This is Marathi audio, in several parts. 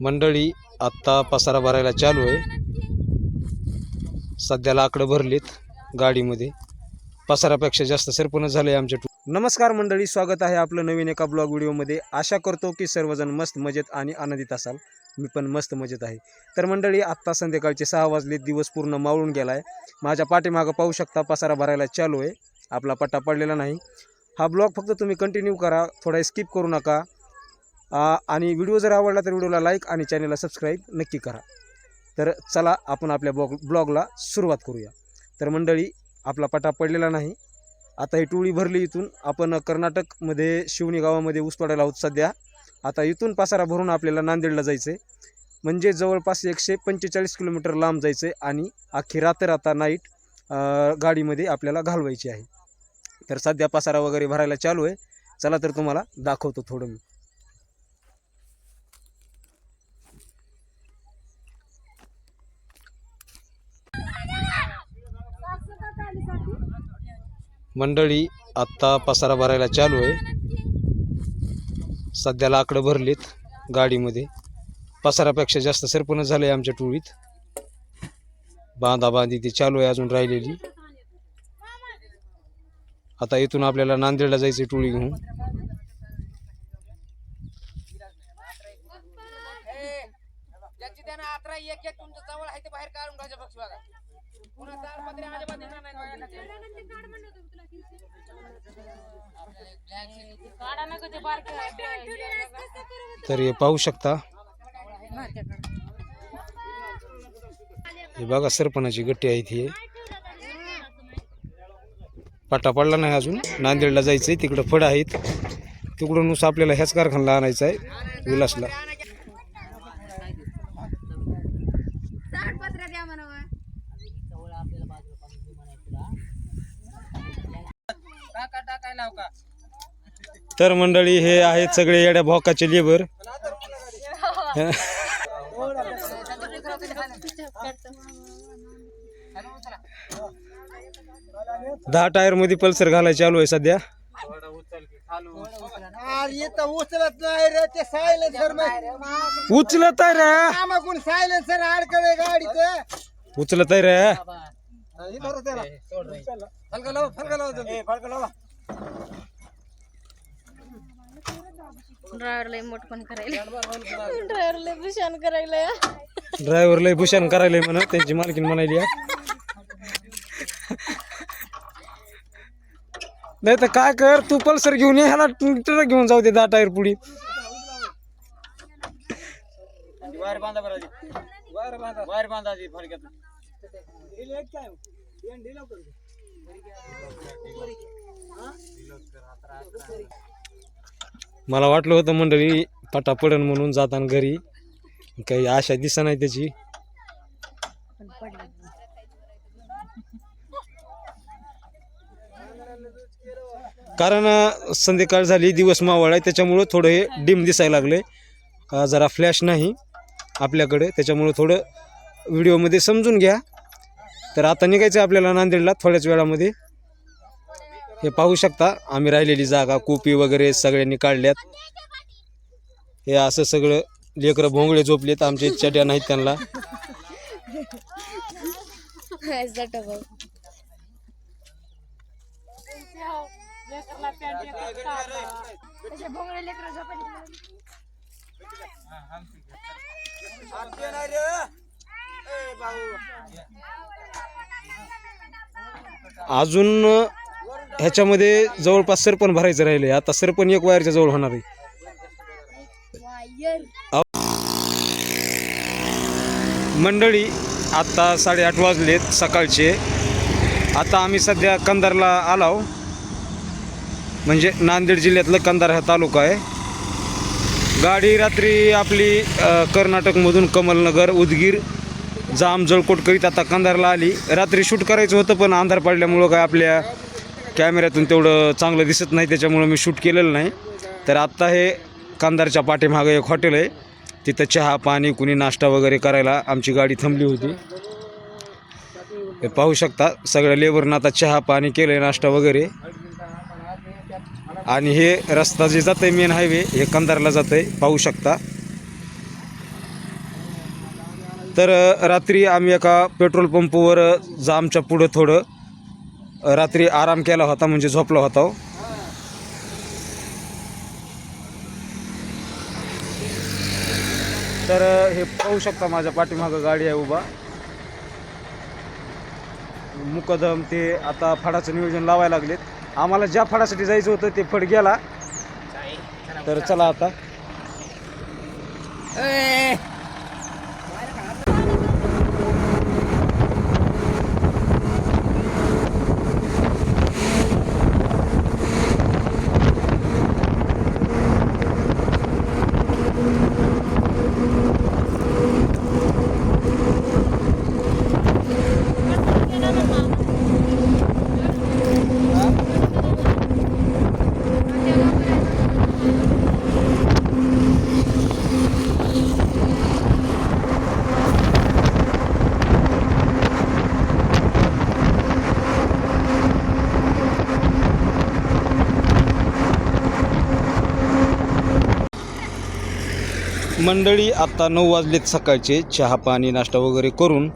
मंडळी आत्ता पसारा भरायला चालू आहे. सध्या लाकडं भरलीत गाडीमध्ये. पसारापेक्षा जास्त सरपणच झालं आहे आमच्या टू नमस्कार मंडळी स्वागत आहे आपलं नवीन एका ब्लॉग व्हिडिओमध्ये. आशा करतो की सर्वजण मस्त मजेत आणि आनंदित असाल. मी पण मस्त मजेत आहे. तर मंडळी आत्ता संध्याकाळचे सहा वाजले दिवस पूर्ण मावळून गेला आहे माझ्या पाठीमागं पाहू शकता पसारा भरायला चालू आहे. आपला पट्टा पडलेला नाही. हा ब्लॉग फक्त तुम्ही कंटिन्यू करा थोडा स्किप करू नका. आणि व्हिडिओ जर आवडला तर व्हिडिओला लाईक आणि चॅनलला सबस्क्राईब नक्की करा. तर चला आपण आपल्या ब्लॉग ब्लॉगला सुरुवात करूया. तर मंडळी आपला पटा पडलेला नाही. आता ही टोळी भरली इथून. आपण कर्नाटकमध्ये शिवणी गावामध्ये ऊस तोडायला आहोत सध्या. आता इथून पासारा भरून आपल्याला नांदेडला जायचं आहे म्हणजे जवळपास एकशे पंचेचाळीस किलोमीटर लांब जायचं आहे आणि अख्खी रात्र आता नाईट गाडीमध्ये आपल्याला घालवायची आहे. तर सध्या पासारा वगैरे भरायला चालू आहे. चला तर तुम्हाला दाखवतो थोडं मी. मंडळी आत्ता पसारा भरायला चालू आहे. सध्या लाकडं भरलीत गाडीमध्ये. पसारापेक्षा जास्त सरपणच झालं आहे आमच्या टोळीत. बांधाबांधी ती चालू आहे अजून राहिलेली. आता इथून आपल्याला नांदेडला जायचं टोळी घेऊन. एक एक तुमच्या जवळ आहे ते बाहेर काढून बघा. पुन्हा चार पत्रे अजिबात नाही तर हे पाहू शकता. हे बघा सरपणाची गट्टी आहे ती पाटा पडला नाही अजून. नांदेडला जायचंय. तिकडं फड आहेत. तिकडूनच आपल्याला ह्याच कारखान्याला आणायचा आहे. विलासला. तर मंडळी हे आहेत सगळे येड्या भोकाचे लेबर. दहा टायरमध्ये पल्सर घालायला चालू आहे सध्या. उचलत नाही रे ते सायलेन्सर उचलत आहे रे. सायलेन्सर गाडीचं. उचलत आहे रे. फलका लाव फलका लाव फलका लाव. ड्रायव्हर लय मोठपण करायला भूषण करायला भूषण करायला म्हणा त्यांची मालकीन म्हणाली नाही तर काय कर तू पल्सर घेऊन ये ह्याला ट्रक घेऊन जाऊ दे दहा टायर पुढी. वायर बांधा बरं आधी. वायर बांधा. मला वाटलं होतं मंडळी पटा पडन म्हणून जाताना घरी. काही आशा दिसा नाही त्याची. कारण संध्याकाळ झाली दिवस मावळ आहे त्याच्यामुळं थोडं हे डिम दिसायला लागले जरा फ्लॅश नाही आपल्याकडे त्याच्यामुळं थोडं व्हिडिओमध्ये समजून घ्या. तर आता निघायचं आहे आपल्याला नांदेडला थोड्याच वेळामध्ये. हे पाहू शकता आम्ही राहिलेली जागा कोपी वगैरे सगळ्यांनी काढल्यात. हे असं सगळं लेकरं भोंगळे झोपलेत आमचे चट्या नाहीत त्यांना. अजून ह्याच्यामध्ये जवळपास सरपण भरायचं राहिले आता सरपण एक वायरच्या जवळ होणार आहे. मंडळी आता साडेआठ वाजलेत सकाळचे. आता आम्ही सध्या कंधारला आलो म्हणजे नांदेड जिल्ह्यातलं कंधार हा तालुका आहे. गाडी रात्री आपली कर्नाटकमधून कमलनगर उदगीर जाम जळकोट करीत आता कंधारला आली. रात्री शूट करायचं होतं पण अंधार पडल्यामुळं काय आपल्या कॅमेऱ्यातून तेवढं चांगलं दिसत नाही त्याच्यामुळं मी शूट केलेलं नाही. तर आत्ता हे कंधारच्या पाठीमागं एक हॉटेल आहे. तिथं चहा पाणी कुणी नाश्ता वगैरे करायला आमची गाडी थांबली होती. हे पाहू शकता सगळ्या लेबरनं आता चहा पाणी केलं आहे नाश्ता वगैरे. आणि हे रस्ता जे जातं आहे मेन हायवे हे कंधारला जातं आहे पाहू शकता. तर रात्री आम्ही एका पेट्रोल पंपवर जामच्या पुढं थोडं रात्री आराम केला होता म्हणजे झोपला होता हो. तर हे पाहू शकता माझ्या पाठीमागं गाडी आहे उभा. मुकदम ते आता फडाचं नियोजन लावायला लागलेत. आम्हाला ज्या फडासाठी जायचं होतं ते फड गेला. तर चला आता. मंडळी आत्ता नऊ वाजलेत सकाळचे. चहा पाणी नाश्ता वगैरे करून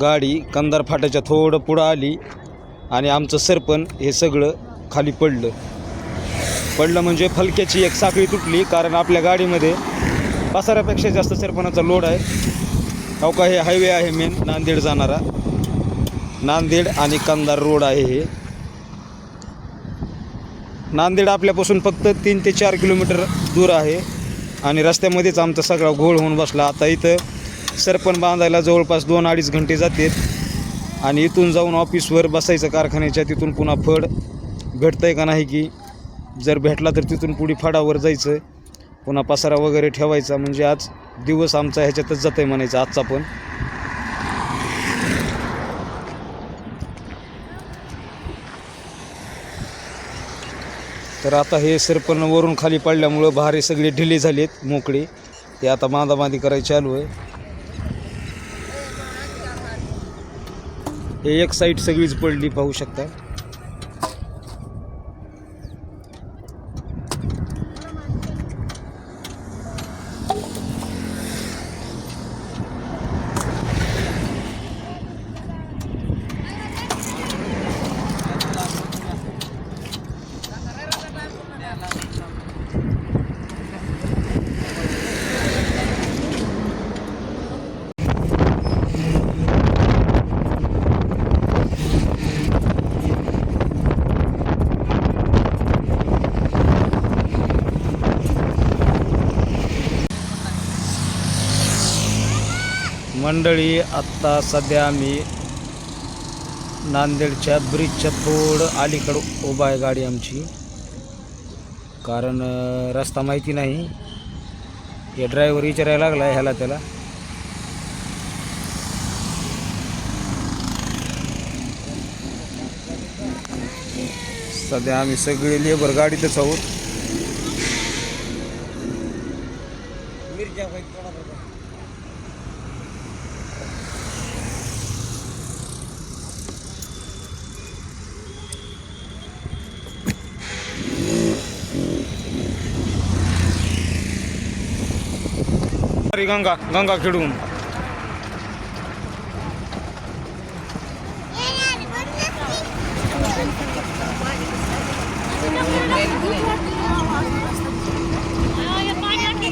गाडी कंदार फाट्याच्या थोडं पुढं आली आणि आमचं सरपण हे सगळं खाली पडलं. पडलं म्हणजे फलक्याची एक साखळी तुटली कारण आपल्या गाडीमध्ये पसाऱ्यापेक्षा जास्त सरपणाचा लोड आहे. हो का हे हायवे आहे मेन नांदेड जाणारा. नांदेड आणि कंदार रोड आहे हे. नांदेड आपल्यापासून फक्त तीन ते चार किलोमीटर दूर आहे. आणि रस्त्यामध्येच आमचा सगळा घोळ होऊन बसला. आता इथं सरपण बांधायला जवळपास दोन अडीच घंटे जातात. आणि इथून जाऊन ऑफिसवर बसायचं कारखान्याच्या तिथून पुन्हा फड. भेटतं आहे का नाही की जर भेटला तर तिथून पुढे फडावर जायचं. पुन्हा पसारा वगैरे ठेवायचा. म्हणजे आज दिवस आमचा ह्याच्यातच जातं आहे म्हणायचं आजचा पण. तर आता हे सरपण वरून खाली पडल्यामुळं भारे सगळे ढिले झालेत मोकळे. ते आता बांधाबांधी करायची चालू आहे. हे एक साईड सगळीच पडली पाहू शकता. मंडळी आत्ता सध्या आम्ही नांदेडच्या ब्रिजच्या थोडं अलीकडं उभा आहे गाडी आमची. कारण रस्ता माहिती नाही. हे ड्रायव्हर विचारायला लागला आहे ह्याला त्याला. सध्या आम्ही सगळे लेबर गाडीतच आहोत. अरे गंगा गंगा खेळून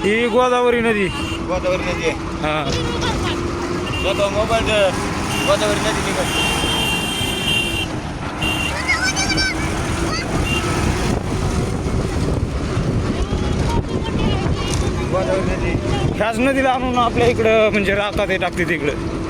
ही गोदावरी नदी. गोदावरी नदी आहे. हां. मोबाईल गोदावरी नदी निघत गोदावरी नदी. ह्याच नदीला आणून आपल्या इकडं म्हणजे राहतात हे टाकते तिकडं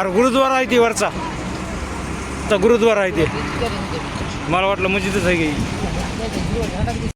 अरे गुरुद्वारा आहे ती वरचा. आता गुरुद्वारा आहे ते. मला वाटलं मस्जिदच आहे की.